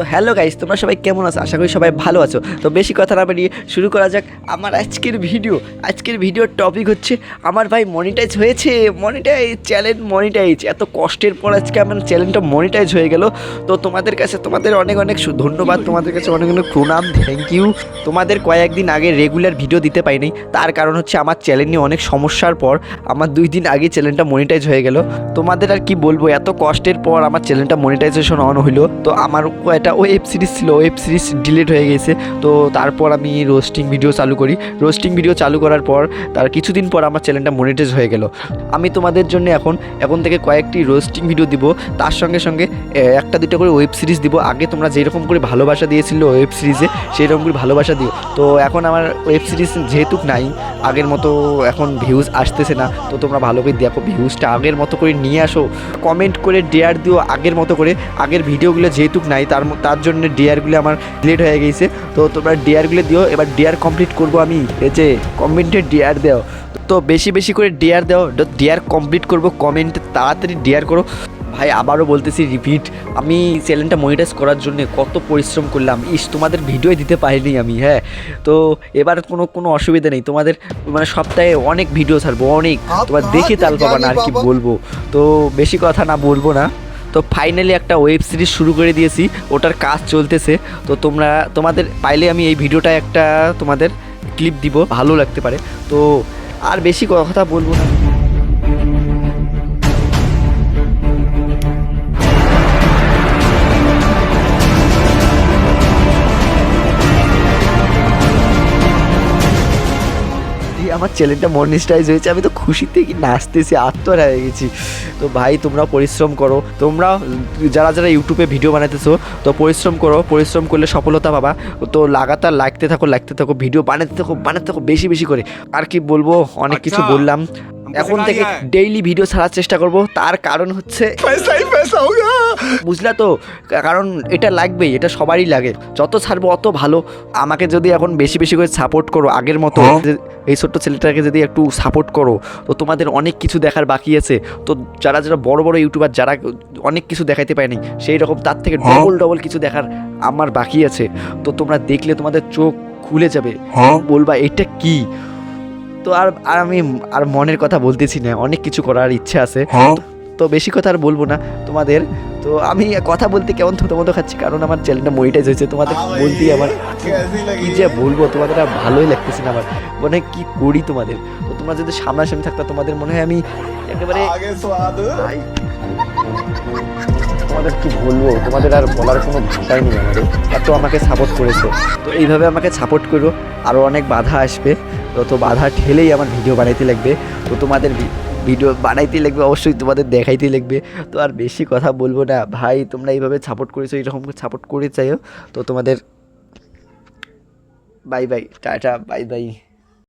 তো hello guys, তোমরা সবাই কেমন আছো? আশা করি সবাই ভালো আছো। তো বেশি কথা না বাড়িয়ে শুরু করা যাক আমার আজকের ভিডিও। আজকের ভিডিওর টপিক হচ্ছে আমার ভাই মনিটাইজ হয়েছে। মনিটাইজ চ্যানেল মনিটাইজ এত কষ্টের পর আজকে আমার চ্যানেলটা মনিটাইজ হয়ে গেল। তো তোমাদের কাছে, তোমাদের অনেক অনেক ধন্যবাদ। তোমাদের কাছে অনেক অনেক প্রণাম থ্যাংক ইউ তোমাদের কয়েকদিন আগে রেগুলার ভিডিও দিতে পারিনি। তার কারণ হচ্ছে আমার চ্যানেল নিয়ে অনেক সমস্যার পর আমার দুই দিন আগে চ্যানেলটা মনিটাইজ হয়ে গেল। তোমাদের আর কি বলব, এত কষ্টের পর আমার চ্যানেলটা মনিটাইজেশন অন হলো তো আমার একটা ওয়েব সিরিজ ছিল ওয়েব সিরিজ ডিলিট হয়ে গেছে। তো তারপর আমি রোস্টিং ভিডিও চালু করি। রোস্টিং ভিডিও চালু করার পর, তার কিছুদিন পর আমার চ্যানেলটা মনিটাইজ হয়ে গেল। আমি তোমাদের জন্য এখন এখন থেকে কয়েকটি রোস্টিং ভিডিও দিব। তার সঙ্গে সঙ্গে একটা দুটো করে ওয়েব সিরিজ দিব। আগে তোমরা যেরকম করে ভালোবাসা দিয়েছিল ওয়েব সিরিজে সেই রকম করে ভালোবাসা দিও। তো এখন আমার ওয়েব সিরিজ যেহেতু নাই, আগের মতো এখন ভিউজ আসতেছে না। তো তোমরা ভালো করে দেখো ভিউজটা আগের মতো করে নিয়ে আসো। কমেন্ট করে ডেয়ার দিও আগের মতো করে। আগের ভিডিওগুলো যেহেতু নাই, তার ম- তার জন্য ডেয়ারগুলো আমার ডিলেট হয়ে গেছে। তো তোমরা ডিয়ারগুলি দিও এবার ডিয়ার কমপ্লিট করব আমি। এই যে কমেন্টে ডেয়ার দেও। তো বেশি বেশি করে ডেয়ার দাও। ডিয়ার কমপ্লিট করব কমেন্টে তাড়াতাড়ি ডেয়ার করো। ভাই আবারও বলতেছি রিপিট আমি চ্যানেলটা মনিটাইজ করার জন্য কত পরিশ্রম করলাম। ইস তোমাদের ভিডিও দিতে পারিনি আমি হ্যাঁ। তো এবার কোনো কোনো অসুবিধা নেই। তোমাদের মানে সপ্তাহে অনেক ভিডিও ছাড়বো অনেক। তোমার দেখে তাল পাবা না আর কি বলব। তো বেশি কথা না বলব না। তো ফাইনালি একটা ওয়েব সিরিজ শুরু করে দিয়েছি, ওটার কাজ চলতেছে। তো তোমরা, তোমাদের পাইলে আমি এই ভিডিওটা একটা তোমাদের ক্লিপ দিব, ভালো লাগতে পারে। তো আর বেশি কথা বলব না। আমার চ্যানেলটা মর্নিস্টাইজ হয়েছে আমি তো খুশিতে কি নাচতেছি আত্মহারা হয়ে গেছি। তো ভাই তোমরা পরিশ্রম করো। তোমরা যারা যারা ইউটিউবে ভিডিও বানাতেছো তো পরিশ্রম করো। পরিশ্রম করলে সফলতা পাবা। তো লাগাতার লাগতে থাকো লাগতে থাকো ভিডিও বানাতে থাকো বানাতে থাকো বেশি বেশি করে। আর কি বলব অনেক কিছু আচ্ছা। বললাম। এখন থেকে ডেইলি ভিডিও ছাড়ার চেষ্টা করব তার কারণ হচ্ছে বুঝলা তো কারণ এটা লাগবেই এটা সবারই লাগে। যত ছাড়বো অত ভালো। আমাকে যদি এখন বেশি বেশি করে সাপোর্ট করো আগের মতো এই ছোট্ট ছেলেটাকে যদি একটু সাপোর্ট করো তো তোমাদের অনেক কিছু দেখার বাকি আছে। তো যারা যারা বড় বড় ইউটিউবার যারা অনেক কিছু দেখাইতে পারেনি সেই রকম তার থেকে ডবল ডবল কিছু দেখার আমার বাকি আছে। তো তোমরা দেখলে তোমাদের চোখ খুলে যাবে। বলবা এটা কি? তো আর আর আমি আর মনের কথা বলতেছি না অনেক কিছু করার ইচ্ছে আছে। তো বেশি কথা আর বলব না তোমাদের। তো আমি কথা বলতে কেমন থতো মতো খাচ্ছি? কারণ আমার চ্যানেলটা মনিটাইজ হয়েছে তোমাদের বলতেই আমার কি যে বলব তোমাদের আর ভালোই লাগতেছে না আমার। মনে হয় করি তোমাদের? তো তোমরা যদি সামনাসামনি থাকতো তোমাদের মনে হয় আমি একেবারে তোমাদের কি বলব? তোমাদের আর বলার কোনো ভাষাই নেই আমাদের। এত আমাকে সাপোর্ট করেছে। তো এইভাবে আমাকে সাপোর্ট করো। আরও অনেক বাধা আসবে। তো তো বাধা ঠেলেই আমার ভিডিও বানাইতে লাগবে। তো তোমাদের ভিডিও বানাইতে লাগবে, অবশ্যই তোমাদের দেখাইতে লাগবে। তো আর বেশি কথা বলব না। ভাই, তোমরা এইভাবে সাপোর্ট করেছ, এইরকম সাপোর্ট করে চাইও তো তোমাদের bye bye tata bye bye